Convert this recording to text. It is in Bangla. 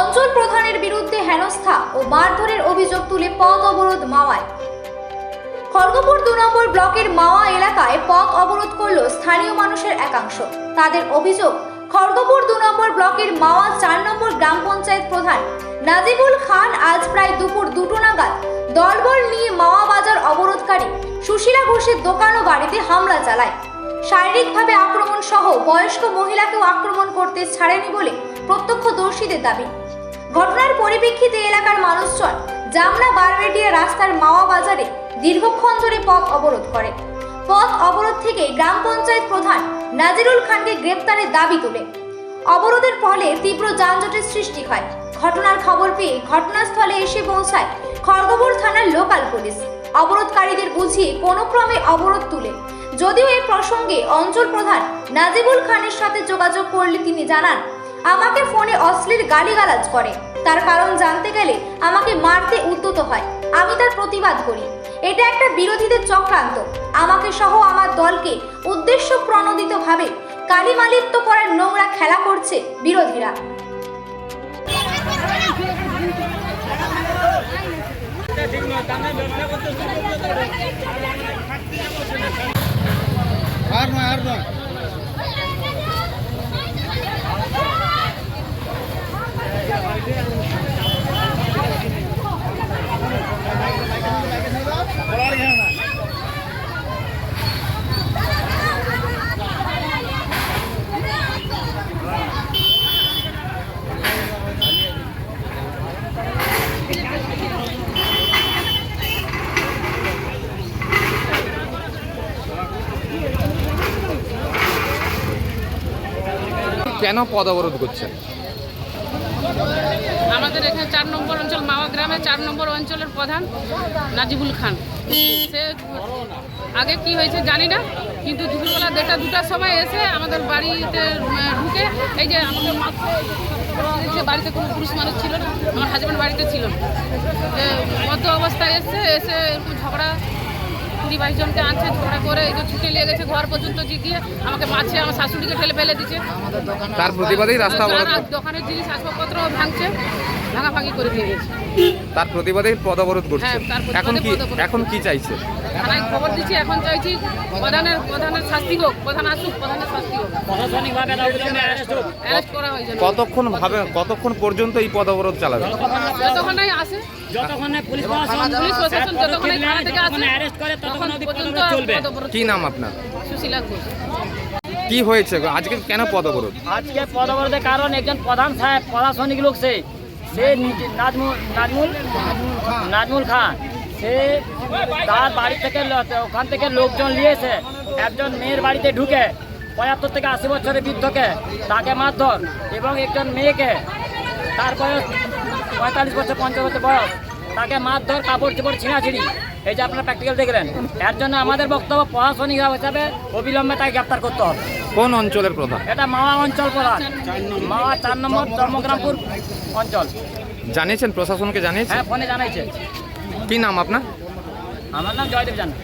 অঞ্চল প্রধানের বিরুদ্ধে হেনস্থা ও মারধরের অভিযোগ তুলে পথ অবরোধ মাওয়ায়। খড়গপুর দু নম্বর ব্লকের মাওয়া এলাকায় পথ অবরোধ করল স্থানীয় মানুষের একাংশ। তাদের অভিযোগ, খড়গপুর দু নম্বর ব্লকের মাওয়া চার নম্বর গ্রাম পঞ্চায়েত প্রধান নাজিবুল খান আজ প্রায় দুপুর দুটো নাগাদ দলবল নিয়ে মাওয়া বাজার অবরোধকারী সুশীলা ঘোষের দোকান ও বাড়িতে হামলা চালায়। শারীরিকভাবে আক্রমণ সহ বয়স্ক মহিলাকেও আক্রমণ করতে ছাড়েনি বলে প্রত্যক্ষদর্শীদের দাবি। ঘটনার পরিপ্রেক্ষিতে এলাকার মানুষজন জামনা বারবেটিয়া রাস্তার মাওয়া বাজারে দীর্ঘক্ষণ ধরে পথ অবরোধ করে। পথ অবরোধ থেকে গ্রাম পঞ্চায়েত প্রধান নাজিরুল খানকে গ্রেপ্তারের দাবি তোলে। অবরোধের ফলে তীব্র যানজটের সৃষ্টি হয়। ঘটনার খবর পেয়ে ঘটনাস্থলে এসে পৌঁছায় খড়গপুর থানার লোকাল পুলিশ। অবরোধকারীদের বুঝিয়ে কোনো ক্রমে অবরোধ তুলে। যদিও এ প্রসঙ্গে অঞ্চল প্রধান নাজিবুল খানের সাথে যোগাযোগ করলে তিনি জানান আমাকে ফোনে অশ্লীল গালিগালাজ করে। তার কারণ জানতে গেলে আমাকে মারতে উদ্যত হয়। আমি তার প্রতিবাদ করি। এটা একটা বিরোধীদের চক্রান্ত। আমাকে সহ আমার দলকে উদ্দেশ্য প্রণোদিতভাবে কালিমালিত্য করার নোংরা খেলা করছে বিরোধীরা। আর নয় আর নয় কেন পদ অবরোধ করছেন? আমাদের এখানে চার নম্বর অঞ্চল মাওয়া গ্রামে, চার নম্বর অঞ্চলের প্রধান নাজিবুল খান। সে আগে কি হয়েছে জানি না, কিন্তু দুপুরবেলা দেড়টা, দুটার সময় এসে আমাদের বাড়িতে ঢুকে এই যে আমাদের যে বাড়িতে কোনো পুরুষ মানুষ ছিল না, আমার হাজব্যান্ড বাড়িতে ছিল মধ্য অবস্থায় এসে এসে ঝগড়া কুড়ি বাইশ জনকে আনছে ঝগড়া করে এই যে ছুটে নিয়ে গেছে ঘর পর্যন্ত গিয়ে আমাকে মাছে আমার শাশুড়িকে ঠেলে ফেলে দিচ্ছে তার প্রতিবাদেই রাস্তা দোকানের জিনিস আসবাবপত্র ভাঙছে ভাঙাভাঙি করে দিয়ে গেছে। তার প্রতিবাদেই পদ অবরোধ করছে। হ্যাঁ, তার এখন কি এখন কি চাইছে? থানায় খবর দিচ্ছি এখন চাইছি প্রধানের প্রধানের শাস্তি হোক প্রধান আসুক প্রধানের শাস্তি হোক। প্রশাসনিকভাবে অ্যারেস্ট করা হয় যেন। কতক্ষণ ভাবে কতক্ষণ পর্যন্ত এই পদ অবরোধ চালাবে? যতক্ষণ আসে। যতক্ষণ না পুলিশ প্রশাসন পুলিশ প্রশাসন যতক্ষণ থানা থেকে আসে। অ্যারেস্ট করে ততক্ষণ অবধি চলবে। কি নাম আপনার? সুশীলা ঘোষ। কি হয়েছে আজকে কেন পদ অবরোধ আজকে পদ অবরোধের কারণ একজন প্রধান সাহেব প্রশাসনিক লোক সে। সে নাজমুল। নাজমুল নাজমুল খান। সে তার বাড়ি থেকে ওখান থেকে লোকজন নিয়েছে একজন মেয়ের বাড়িতে ঢুকে পঁয়াত্তর থেকে আশি বছরের বৃদ্ধকে তাকে মারধর এবং একজন মেয়েকে তার বয়স পঁয়তাল্লিশ বছর পঞ্চাশ বছর বয়স তাকে মারধর কাপড় চোপড় ছিঁড়াছিঁড়ি। এই যে আপনারা প্র্যাকটিক্যাল দেখলেন এর জন্য আমাদের বক্তব্য প্রশাসনিক হিসাবে অবিলম্বে তাকে গ্রেপ্তার করতে হবে। কোন অঞ্চলের প্রধান? এটা মাওয়া অঞ্চল প্রধান। মাওয়া চার নম্বর ধর্মগ্রামপুর অঞ্চল। জানিয়েছেন প্রশাসনকে জানিয়েছেন? হ্যাঁ ফোনে জানাইছে। কি নাম আপনার? আমার নাম জয়দেব জানা।